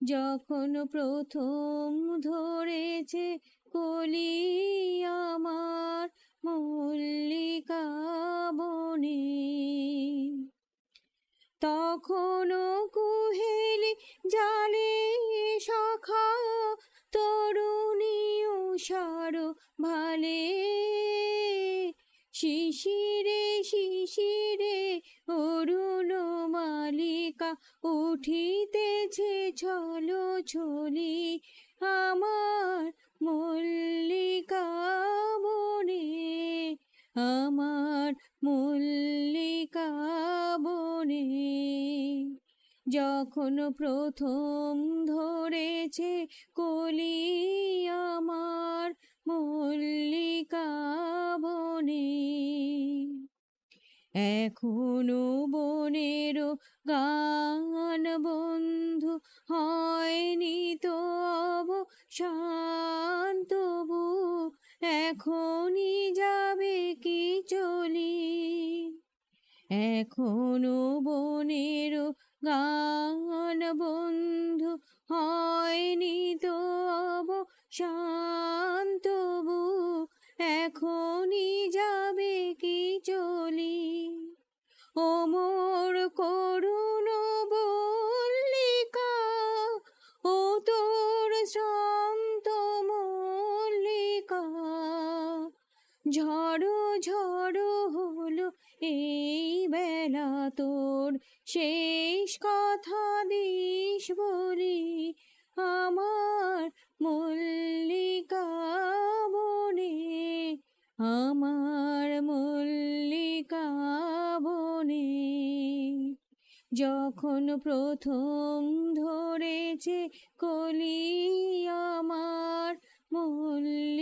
যখন প্রথম ধরেছে কলি আমার মল্লিকা বনে, তখনও কুহেলি জালে শাখা তরুণী উষার ভালে। শিশিরে শিশিরে অরুণ মালিকা উঠিতেছে ছলো ছলি আমার মল্লিকা বনে আমার মল্লিকা বনে যখন প্রথম ধরেছে কলি এখনও বনেরও গান বন্ধু হয়নি তো শান্তবু এখনই যাবে কি চলি? এখনও বনেরও গান বন্ধু হয়নি তো শান্তবু এখনই ঝড়ো ঝড়ো হলো এই বেলা তোর। শেষ কথা দিস বলি আমার মল্লিকা বনে। আমার মল্লিকা বনে। যখন প্রথম ধরেছে কলি আমার মল্লিকা